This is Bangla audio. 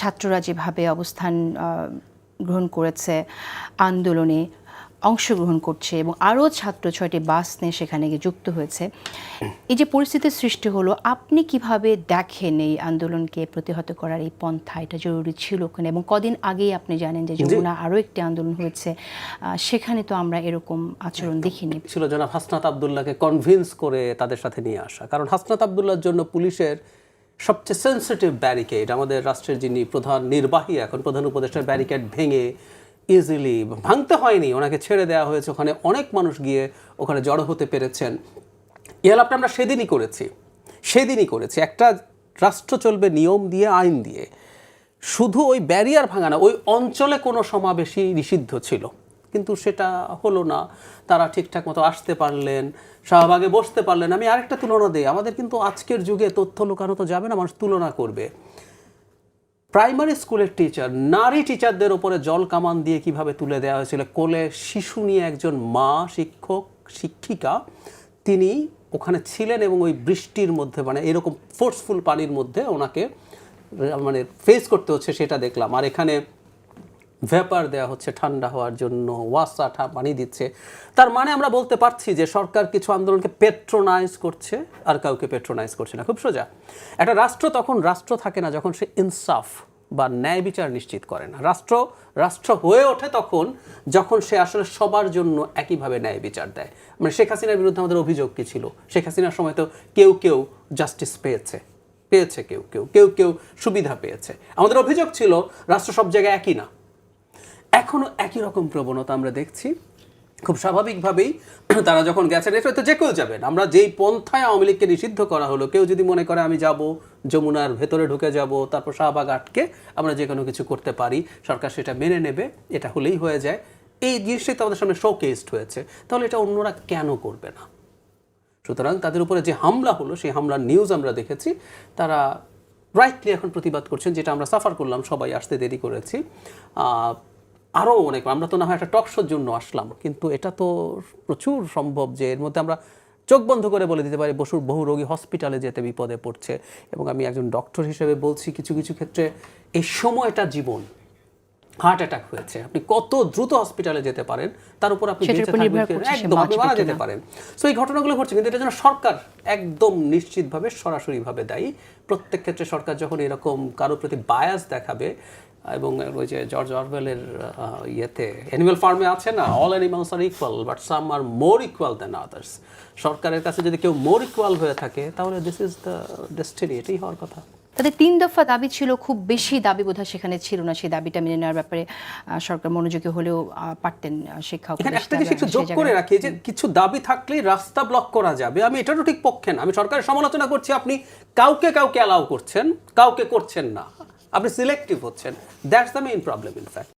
ছাত্ররা যেভাবে অবস্থান গ্রহণ করেছে আন্দোলনে অংশগ্রহণ করছে এবং আরও ছাত্র ছয়টি বাস নিয়ে সেখানে গিয়ে যুক্ত হয়েছে এই যে পরিস্থিতির সৃষ্টি হলো আপনি কীভাবে দেখেন এই আন্দোলনকে প্রতিহত করার এই পন্থা? এটা জরুরি ছিল কিনা? এবং কদিন আগেই আপনি জানেন যে যমুনা আরও একটি আন্দোলন হয়েছে সেখানে তো আমরা এরকম আচরণ দেখিনি। ছিল জনাব হাসনাত আবদুল্লাহকে কনভিন্স করে তাদের সাথে নিয়ে আসা। কারণ হাসনাত আবদুল্লাহর জন্য পুলিশের সবচেয়ে সেন্সিটিভ ব্যারিকেড আমাদের রাষ্ট্রের যিনি প্রধান নির্বাহী এখন, প্রধান উপদেষ্টার ব্যারিকেড ভেঙে ইজিলি ভাঙতে হয়নি। ওনাকে ছেড়ে দেওয়া হয়েছে। ওখানে অনেক মানুষ গিয়ে ওখানে জড়ো হতে পেরেছেন। এই আলাপটা আমরা সেদিনই করেছি। সেদিনই করেছি। একটা রাষ্ট্র চলবে নিয়ম দিয়ে, আইন দিয়ে। শুধু ওই ব্যারিয়ার ভাঙা না, ওই অঞ্চলে কোনো সমাবেশই নিষিদ্ধ ছিল। কিন্তু সেটা হলো না। তারা ঠিকঠাক মতো আসতে পারলেন, শাহবাগে বসতে পারলেন। আমি আরেকটা তুলনা দিই। আমাদের কিন্তু আজকের যুগে তথ্য লুকানো তো যাবে না, মানুষ তুলনা করবে। প্রাইমারি স্কুলের টিচার, নারী টিচারদের উপরে জল কামান দিয়ে কীভাবে তুলে দেওয়া হয়েছিল? কোলে শিশু নিয়ে একজন মা শিক্ষক, শিক্ষিকা, তিনি ওখানে ছিলেন এবং ওই বৃষ্টির মধ্যে মানে এরকম ফোর্সফুল পানির মধ্যে ওনাকে মানে ফেস করতে হচ্ছে, সেটা দেখলাম। আর এখানে ভ্যাপার দেওয়া হচ্ছে ঠান্ডা হওয়ার জন্য, ওয়াসা পানি দিচ্ছে। তার মানে আমরা বলতে পারছি যে সরকার কিছু আন্দোলনকে পেট্রোনাইজ করছে, আর কাউকে পেট্রোনাইজ করছে না। খুব সোজা। একটা রাষ্ট্র তখন রাষ্ট্র থাকে না যখন সে ইনসাফ বা ন্যায় বিচার নিশ্চিত করে না। রাষ্ট্র রাষ্ট্র হয়ে ওঠে তখন যখন সে আসলে সবার জন্য একইভাবে ন্যায় বিচার দেয়। মানে শেখ হাসিনার বিরুদ্ধে আমাদের অভিযোগ কী ছিল? শেখ হাসিনার সময় তো কেউ কেউ জাস্টিস পেয়েছে। পেয়েছে কেউ কেউ। কেউ কেউ সুবিধা পেয়েছে। আমাদের অভিযোগ ছিল, রাষ্ট্র সব জায়গায় একই না। এখনও একই রকম প্রবণতা আমরা দেখছি। খুব স্বাভাবিকভাবেই তারা যখন গেছেন এটা তো যে কেউ যাবেন আমরা যেই পন্থায় আওয়ামী লীগকে নিষিদ্ধ করা হলো, কেউ যদি মনে করে আমি যাব, যমুনার ভেতরে ঢুকে যাব, তারপর শাহবাগ আটকে আমরা যে কোনো কিছু করতে পারি, সরকার সেটা মেনে নেবে, এটা হলেই হয়ে যায়। এই জিনিসটাই তো আমাদের সামনে শোকেসড হয়েছে। তাহলে এটা অন্যরা কেন করবে না? সুতরাং তাদের উপরে যে হামলা হলো, সেই হামলার নিউজ আমরা দেখেছি। তারা রাইটলি এখন প্রতিবাদ করছেন, যেটা আমরা সাফার করলাম, সবাই আসতে দেরি করেছি। আরও অনেক আমরা তো না হয় একটা টকশোর জন্য আসলাম কিন্তু এটা তো প্রচুর সম্ভব যে এর মধ্যে আমরা চোখ বন্ধ করে বলে দিতে পারি বসুর বহু রোগী হসপিটালে যেতে বিপদে পড়ছে। এবং আমি একজন ডক্টর হিসেবে বলছি কিছু কিছু ক্ষেত্রে এই সময়টা জীবন হার্ট অ্যাটাক হয়েছে। আপনি কত দ্রুত হসপিটালে যেতে পারেন তার উপর আপনি একদম আপনি মারা যেতে পারেন। সো এই ঘটনাগুলো ঘটছে কিন্তু এটা যেন সরকার একদম নিশ্চিতভাবে সরাসরিভাবে দায়ী। প্রত্যেক ক্ষেত্রে সরকার যখন এরকম কারোর প্রতি বায়াস দেখাবে এবং ওই যে জর্জ অরওয়েলের ইয়েতে অ্যানিমাল ফার্মে আছে না all animals are equal but some are more equal than others সরকারের কাছে যদি কেউ মোর ইকুয়াল হয়ে থাকে তাহলে দিস ইজ দ্য ডেস্টিনি এটাই হওয়ার কথা। তাদের তিন দফা দাবি ছিল খুব বেশি দাবি বোধহয় সেখানে ছিল না সেই দাবিটা মেনে নেওয়ার ব্যাপারে সরকার মনোযোগী হলেও পারতেন শিক্ষা একটা জিনিস একটু যোগ করে রাখি যে কিছু দাবি থাকলেই রাস্তা ব্লক করা যাবে। আমি এটারও ঠিক পক্ষে না। আমি সরকারের সমালোচনা করছি আপনি কাউকে কাউকে অ্যালাউ করছেন কাউকে করছেন না। আপনি সিলেক্টিভ হচ্ছেন। That's the main problem in fact